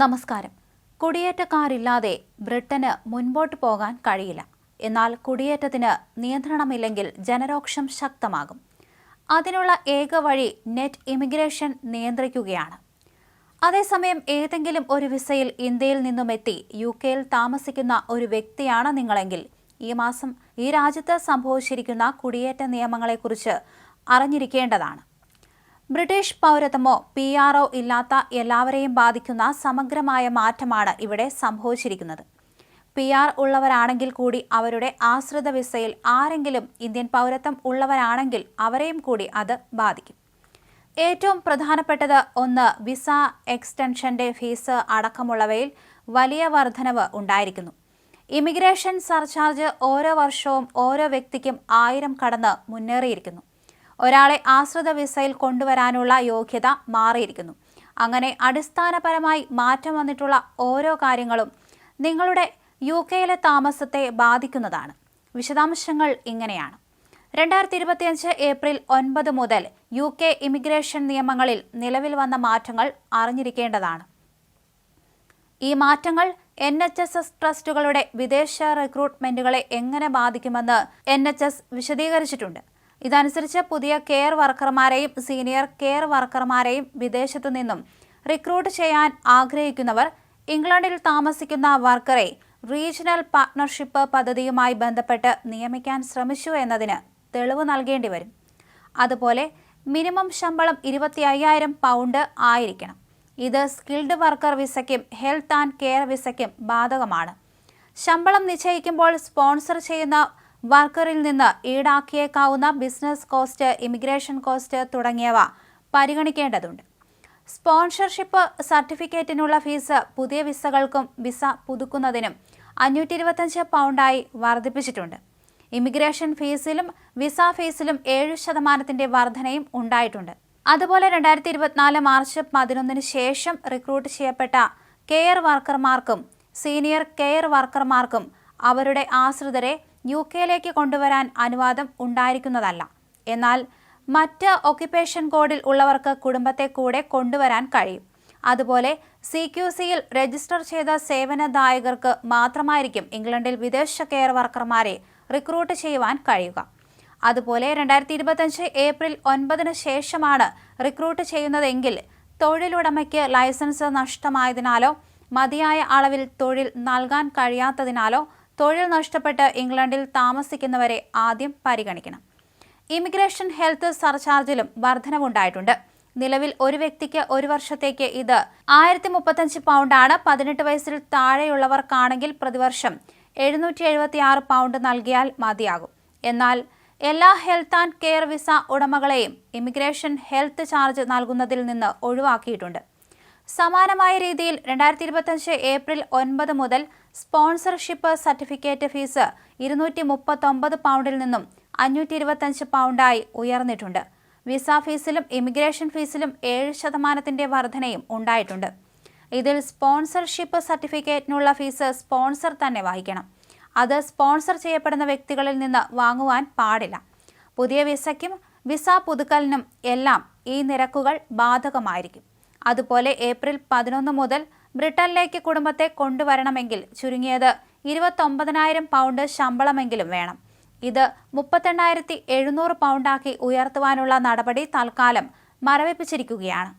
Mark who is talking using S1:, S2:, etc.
S1: നമസ്കാരം. കുടിയേറ്റക്കാരില്ലാതെ ബ്രിട്ടന് മുൻപോട്ട് പോകാൻ കഴിയില്ല. എന്നാൽ കുടിയേറ്റത്തിന് നിയന്ത്രണമില്ലെങ്കിൽ ജനരോക്ഷം ശക്തമാകും. അതിനുള്ള ഏക വഴി നെറ്റ് ഇമിഗ്രേഷൻ നിയന്ത്രിക്കുകയാണ്. അതേസമയം ഏതെങ്കിലും ഒരു വിസയിൽ ഇന്ത്യയിൽ നിന്നും എത്തി യു കെയിൽ താമസിക്കുന്ന ഒരു വ്യക്തിയാണ് നിങ്ങളെങ്കിൽ ഈ മാസം ഈ രാജ്യത്ത് സംഭവിച്ചിരിക്കുന്ന കുടിയേറ്റ നിയമങ്ങളെക്കുറിച്ച് അറിഞ്ഞിരിക്കേണ്ടതാണ്. ബ്രിട്ടീഷ് പൗരത്വമോ പി ആറോ ഇല്ലാത്ത എല്ലാവരെയും ബാധിക്കുന്ന സമഗ്രമായ മാറ്റമാണ് ഇവിടെ സംഭവിച്ചിരിക്കുന്നത്. പി ആർ ഉള്ളവരാണെങ്കിൽ കൂടി അവരുടെ ആശ്രിത വിസയിൽ ആരെങ്കിലും ഇന്ത്യൻ പൗരത്വം ഉള്ളവരാണെങ്കിൽ അവരെയും കൂടി അത് ബാധിക്കും. ഏറ്റവും പ്രധാനപ്പെട്ടത് ഒന്ന് വിസ എക്സ്റ്റൻഷന്റെ ഫീസ് അടക്കമുള്ളവയിൽ വലിയ വർധനവ് ഉണ്ടായിരിക്കുന്നു. ഇമിഗ്രേഷൻ സർചാർജ് ഓരോ വർഷവും ഓരോ വ്യക്തിക്കും ആയിരം കടന്ന് മുന്നേറിയിരിക്കുന്നു. ഒരാളെ ആശ്രിത വിസയിൽ കൊണ്ടുവരാനുള്ള യോഗ്യത മാറിയിരിക്കുന്നു. അങ്ങനെ അടിസ്ഥാനപരമായി മാറ്റം വന്നിട്ടുള്ള ഓരോ കാര്യങ്ങളും നിങ്ങളുടെ യു കെയിലെ താമസത്തെ ബാധിക്കുന്നതാണ്. വിശദാംശങ്ങൾ ഇങ്ങനെയാണ്. രണ്ടായിരത്തി ഇരുപത്തിയഞ്ച് ഏപ്രിൽ ഒൻപത് മുതൽ യു കെ ഇമിഗ്രേഷൻ നിയമങ്ങളിൽ നിലവിൽ വന്ന മാറ്റങ്ങൾ അറിഞ്ഞിരിക്കേണ്ടതാണ്. ഈ മാറ്റങ്ങൾ എൻ എച്ച് എസ് എസ് ട്രസ്റ്റുകളുടെ വിദേശ റിക്രൂട്ട്മെന്റുകളെ എങ്ങനെ ബാധിക്കുമെന്ന് എൻ എച്ച് എസ് വിശദീകരിച്ചിട്ടുണ്ട്. ഇതനുസരിച്ച് പുതിയ കെയർ വർക്കർമാരെയും സീനിയർ കെയർ വർക്കർമാരെയും വിദേശത്തു നിന്നും റിക്രൂട്ട് ചെയ്യാൻ ആഗ്രഹിക്കുന്നവർ ഇംഗ്ലണ്ടിൽ താമസിക്കുന്ന വർക്കറെ റീജിയണൽ പാർട്ട്ണർഷിപ്പ് പദ്ധതിയുമായി ബന്ധപ്പെട്ട് നിയമിക്കാൻ ശ്രമിച്ചു എന്നതിന് തെളിവ് നൽകേണ്ടി വരും. അതുപോലെ മിനിമം ശമ്പളം ഇരുപത്തി അയ്യായിരം പൗണ്ട് ആയിരിക്കണം. ഇത് സ്കിൽഡ് വർക്കർ വിസയ്ക്കും ഹെൽത്ത് ആൻഡ് കെയർ വിസയ്ക്കും ബാധകമാണ്. ശമ്പളം നിശ്ചയിക്കുമ്പോൾ സ്പോൺസർ ചെയ്യുന്ന വർക്കറിൽ നിന്ന് ഈടാക്കിയേക്കാവുന്ന ബിസിനസ് കോസ്റ്റ് ഇമിഗ്രേഷൻ കോസ്റ്റ് തുടങ്ങിയവ പരിഗണിക്കേണ്ടതുണ്ട്. സ്പോൺസർഷിപ്പ് സർട്ടിഫിക്കറ്റിനുള്ള ഫീസ് പുതിയ വിസകൾക്കും വിസ പുതുക്കുന്നതിനും അഞ്ഞൂറ്റി ഇരുപത്തഞ്ച് പൗണ്ടായി വർദ്ധിപ്പിച്ചിട്ടുണ്ട്. ഇമിഗ്രേഷൻ ഫീസിലും വിസ ഫീസിലും ഏഴ് ശതമാനത്തിന്റെ വർധനയും ഉണ്ടായിട്ടുണ്ട്. അതുപോലെ രണ്ടായിരത്തി ഇരുപത്തിനാല് മാർച്ച് പതിനൊന്നിന് ശേഷം റിക്രൂട്ട് ചെയ്യപ്പെട്ട കെയർ വർക്കർമാർക്കും സീനിയർ കെയർ വർക്കർമാർക്കും അവരുടെ ആശ്രിതരെ യു കെയിലേക്ക് കൊണ്ടുവരാൻ അനുവാദം ഉണ്ടായിരിക്കുന്നതല്ല. എന്നാൽ മറ്റ് ഒക്യുപ്പേഷൻ കോഡിൽ ഉള്ളവർക്ക് കുടുംബത്തെ കൂടെ കൊണ്ടുവരാൻ കഴിയും. അതുപോലെ സി ക്യു സിയിൽ രജിസ്റ്റർ ചെയ്ത സേവനദായകർക്ക് മാത്രമായിരിക്കും ഇംഗ്ലണ്ടിൽ വിദേശ കെയർ വർക്കർമാരെ റിക്രൂട്ട് ചെയ്യുവാൻ കഴിയുക. അതുപോലെ രണ്ടായിരത്തി ഇരുപത്തഞ്ച് ഏപ്രിൽ ഒൻപതിന് ശേഷമാണ് റിക്രൂട്ട് ചെയ്യുന്നതെങ്കിൽ തൊഴിലുടമയ്ക്ക് ലൈസൻസ് നഷ്ടമായതിനാലോ മതിയായ അളവിൽ തൊഴിൽ നൽകാൻ കഴിയാത്തതിനാലോ തൊഴിൽ നഷ്ടപ്പെട്ട് ഇംഗ്ലണ്ടിൽ താമസിക്കുന്നവരെ ആദ്യം പരിഗണിക്കണം. ഇമിഗ്രേഷൻ ഹെൽത്ത് സർചാർജിലും വർധനവുണ്ടായിട്ടുണ്ട്. നിലവിൽ ഒരു വ്യക്തിക്ക് ഒരു വർഷത്തേക്ക് ഇത് ആയിരത്തി മുപ്പത്തഞ്ച് പൗണ്ടാണ്. പതിനെട്ട് വയസ്സിൽ താഴെയുള്ളവർക്കാണെങ്കിൽ പ്രതിവർഷം എഴുന്നൂറ്റി എഴുപത്തി ആറ് പൗണ്ട് നൽകിയാൽ മതിയാകും. എന്നാൽ എല്ലാ ഹെൽത്ത് ആൻഡ് കെയർ വിസ ഉടമകളെയും ഇമിഗ്രേഷൻ ഹെൽത്ത് ചാർജ് നൽകുന്നതിൽ നിന്ന് ഒഴിവാക്കിയിട്ടുണ്ട്. സമാനമായ രീതിയിൽ രണ്ടായിരത്തി ഇരുപത്തഞ്ച് ഏപ്രിൽ ഒൻപത് മുതൽ സ്പോൺസർഷിപ്പ് സർട്ടിഫിക്കറ്റ് ഫീസ് ഇരുന്നൂറ്റി മുപ്പത്തൊമ്പത് പൗണ്ടിൽ നിന്നും അഞ്ഞൂറ്റി ഇരുപത്തഞ്ച് പൗണ്ടായി ഉയർന്നിട്ടുണ്ട്. വിസ ഫീസിലും ഇമിഗ്രേഷൻ ഫീസിലും ഏഴ് ശതമാനത്തിന്റെ വർധനയും ഉണ്ടായിട്ടുണ്ട്. ഇതിൽ സ്പോൺസർഷിപ്പ് സർട്ടിഫിക്കറ്റിനുള്ള ഫീസ് സ്പോൺസർ തന്നെ വഹിക്കണം. അത് സ്പോൺസർ ചെയ്യപ്പെടുന്ന വ്യക്തികളിൽ നിന്ന് വാങ്ങുവാൻ പാടില്ല. പുതിയ വിസയ്ക്കും വിസ പുതുക്കലിനും എല്ലാം ഈ നിരക്കുകൾ ബാധകമായിരിക്കും. അതുപോലെ ഏപ്രിൽ പതിനൊന്ന് മുതൽ ബ്രിട്ടനിലേക്ക് കുടുംബത്തെ കൊണ്ടുവരണമെങ്കിൽ ചുരുങ്ങിയത് ഇരുപത്തൊമ്പതിനായിരം പൗണ്ട് ശമ്പളമെങ്കിലും വേണം. ഇത് മുപ്പത്തെണ്ണായിരത്തി എഴുന്നൂറ് പൗണ്ടാക്കി ഉയർത്തുവാനുള്ള നടപടി തൽക്കാലം മരവിപ്പിച്ചിരിക്കുകയാണ്.